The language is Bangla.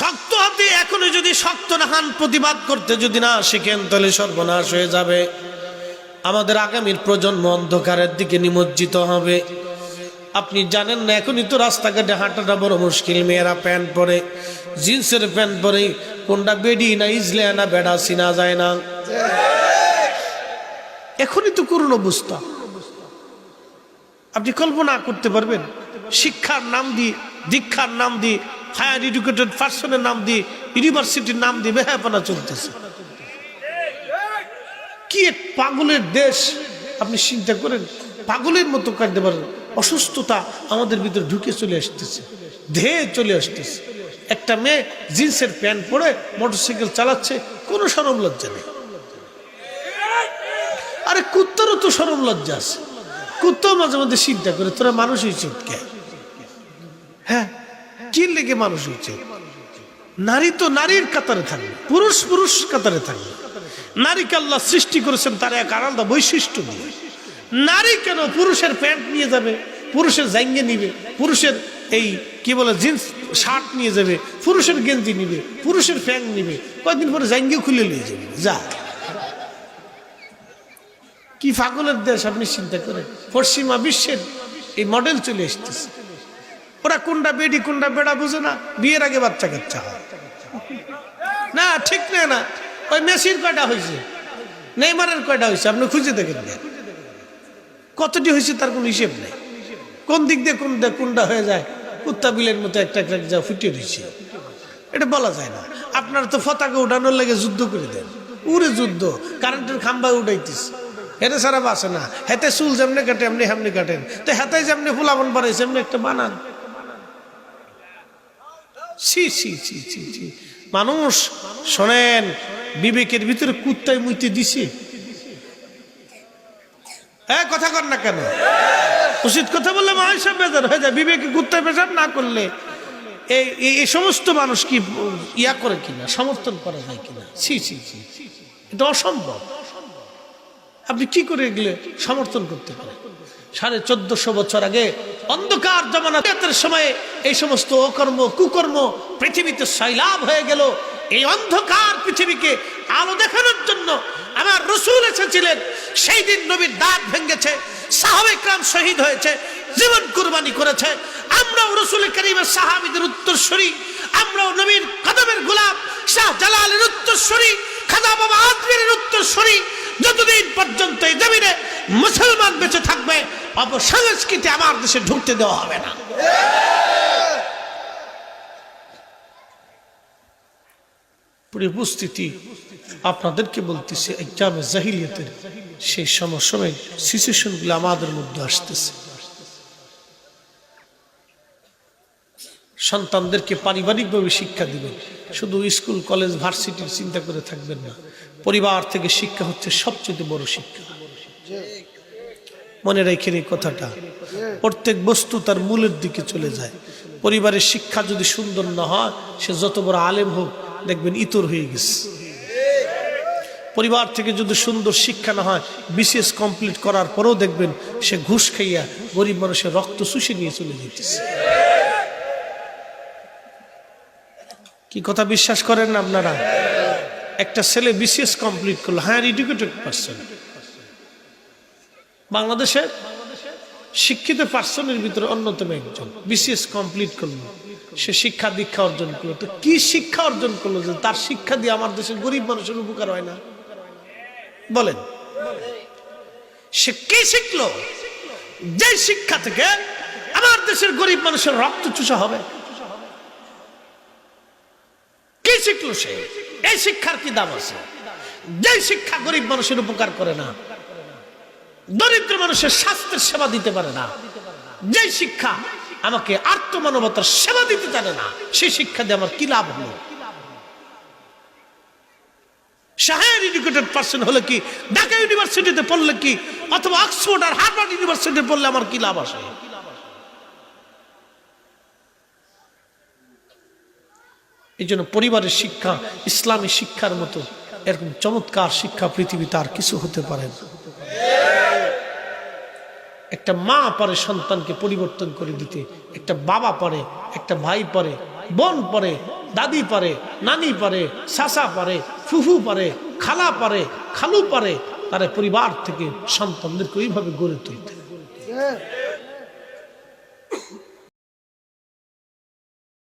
শক্ত হাতে এখনও যদি শক্ত নাহান প্রতিবাদ করতে যদি না শিখেন, তাহলে সর্বনাশ হয়ে যাবে। আমাদের আগামীর প্রজন্ম অন্ধকারের দিকে নিমজ্জিত হবে। আপনি জানেন না, এখনই তো রাস্তাঘাটে হাঁটাটা বড় মুশকিল। মেয়েরা প্যান্ট পরে, জিন্সের প্যান্ট পরে, কোনটা বেডি না ইজলে না বেড়া চিনা যায় না। এখনই তো করুন অবস্থা। আপনি কল্পনা করতে পারবেন, শিক্ষার নাম দিয়ে, দীক্ষার নাম দিয়ে হায়ার এডুকেটেড পার্সনের নাম দিয়ে ইউনিভার্সিটির নাম দিয়ে বেহাপনা চলতেছে। কি এক পাগলের দেশ, আপনি চিন্তা করেন, পাগলের মতো কাটতে পারেন। অসুস্থতা আমাদের ভিতরে ঢুকে চলে আসতেছে ধেয়ে চলে আসতেছে। একটা মেয়ে জিন্সের প্যান্ট পরে মোটরসাইকেল চালাচ্ছে, কোনো সরম লজ্জা নেই। আরে কুত্তারও তো সরম লজ্জা আছে। কুত্তাও মাঝে মাঝে চিন্তা করে, তোরা মানুষই হয়েছে কে হ্যাঁ? কি লেগে মানুষ হচ্ছে? নারী তো নারীর কাতারে থাকবে, পুরুষ পুরুষ কাতারে থাকবে। নারীকে আল্লাহ সৃষ্টি করেছেন তার এক আলাদা বৈশিষ্ট্য দিয়ে। নারী কেন পুরুষের প্যান্ট নিয়ে যাবে, পুরুষের জাঙ্গে নিবে, পুরুষের এই কি বলে, জিন্স, শার্ট নিয়ে যাবে, পুরুষের গেঞ্জি নিবে, পুরুষের প্যান্ট নিবে, কয়েকদিন পরে জাঙ্গে খুলে নিয়ে যাবে। যা। কি পাগলের দেশ আপনি চিন্তা করেন? পশ্চিমা বিশ্বের এই মডেল চলে এসতেছে ওরা কোনটা বেডি, কোনটা বেড়া বুঝে না। বিয়ের আগে বাচ্চা কাচ্চা হয়। না, ঠিক না না। ওই মেসির কয়টা হয়েছে? নেইমারের কয়টা হয়েছে? আপনি খুঁজে দেখেন কতটি হয়েছে তার কোনো হিসেব নেই। কোন দিক দিয়ে কোন কোনটা হয়ে যায়? কুত্তা বিলের মতো একটা একটা যা ফুটিয়ে দিচ্ছে এটা বলা যায় না। আপনার তো পতাকা উঠানোর লাগে যুদ্ধ করে দেন। উড়ে যুদ্ধ। কারেন্টের খাম্বা উঠাইতিস। হেতে সারা বাসে না। হেতে চুল যেমনি কাটে, এমনি হেমনি কাটেন। তো হেতে যেমনি ফুলাবন বাড়াইছে সেমনি একটা বানান। ছি ছি ছি ছি ছি। মানুষ শোনেন, বিবেকের ভিতরে কুত্তায় মুইতে দিছে। হ্যাঁ কথা কর না কেন? উচিত কথা বললে মানুষ বেজার হয়ে যায়, বিবেকে কুত্তায় পেশাব না করলে। এই, এই- সমস্ত মানুষ কি ইয়া করে কিনা, সমর্থন করা যায় কিনা? ছি ছি ছি। এটা অসম্ভব। আপনি কি করে এগুলো সমর্থন করতে পারেন? সাড়ে চোদ্দশো বছর আগে অন্ধকার জমানাতের সময়ে এই সমস্ত অকর্ম, কুকর্ম পৃথিবীতে সৈলাভ হয়ে গেল। এই অন্ধকার পৃথিবীকে আলো দেখানোর জন্য আমার রসুল এসেছিলেন। সেই দিন নবীর দাঁত ভেঙেছে সাহাবেকরাম শহীদ হয়েছে, জীবন কুরবানি করেছে। আমরাও রসুল করিমের সাহাবিদের উত্তরস্বরী আমরাও নবীর কদমের গোলাপ, শাহ জালালের উত্তরস্বরী খাজা বাবা আজমেরের উত্তরস্বরী যতদিন পর্যন্ত এই জমিনে মুসলমান বেঁচে থাকবে অপসংস্কৃতি আমার দেশে ঢুকতে দেওয়া হবে না। আপনাদেরকে বলতেছে এক্সামে জাহিলিয়াতের সেই সময় সিচুয়েশনগুলো আমাদের মধ্যে আসতেছে। সন্তানদেরকে পারিবারিকভাবে শিক্ষা দিবেন। শুধু স্কুল, কলেজ, ভার্সিটির চিন্তা করে থাকবেন না। পরিবার থেকে শিক্ষা হচ্ছে সবচেয়ে বড় শিক্ষা। মনে রেখেন এই কথাটা। প্রত্যেক বস্তু তার মূলের দিকে চলে যায়। পরিবারের শিক্ষা যদি সুন্দর না হয়, সে যত বড় আলেম হোক, দেখবেন ইতর হয়ে গেছে। পরিবার থেকে যদি সুন্দর শিক্ষা না হয়, বিশেষ কমপ্লিট করার পরেও দেখবেন সে ঘুষ খাইয়া গরিব মানুষের রক্ত শুষে নিয়ে চলে যেতেছে। কি কথা বিশ্বাস করেন আপনারা? একটা ছেলে বিসিএস কমপ্লিট করল হায়ার এডুকেটেড পার্সন বাংলাদেশে শিক্ষিত পার্সনের ভিতরে অন্যতম একজন, বিসিএস কমপ্লিট করল। সে শিক্ষা দীক্ষা অর্জন করল। তো কি শিক্ষা অর্জন করল যে তার শিক্ষা দিয়ে আমার দেশের গরিব মানুষের উপকার হয় না? বলেন। সে কি শিখলো? যে শিক্ষা থেকে আমার দেশের গরিব মানুষের রক্ত চুষা হবে। কি শিখলো সে? এই শিক্ষার কি দাম আছে? যে শিক্ষা গরিব মানুষের উপকার করে না দরিদ্র মানুষের স্বাস্থ্যের সেবা দিতে পারে না। যে শিক্ষা আমাকে আত্মমানবতার সেবা দিতে জানে না, সেই শিক্ষা দিয়ে আমার কি লাভ হলো? এডুকেটেড পার্সন হলে কি, ঢাকা ইউনিভার্সিটিতে পড়লে কি, অথবা অক্সফোর্ড আর হার্ভার্ড ইউনিভার্সিটিতে পড়লে আমার কি লাভ আসে? এই জন্য পরিবারের শিক্ষা, ইসলামী শিক্ষার মতো এরকম চমৎকার শিক্ষা পৃথিবীতে আর কিছু হতে পারে না। একটা মা পারে সন্তানকে পরিবর্তন করে দিতে, একটা বাবা পারে, একটা ভাই পারে, বোন পারে, দাদি পারে, নানি পারে শাসা পারে, ফুফু পারে, খালা পারে, খালু পারে, তারা পরিবার থেকে সন্তানদেরকে ওইভাবে গড়ে তুলতে।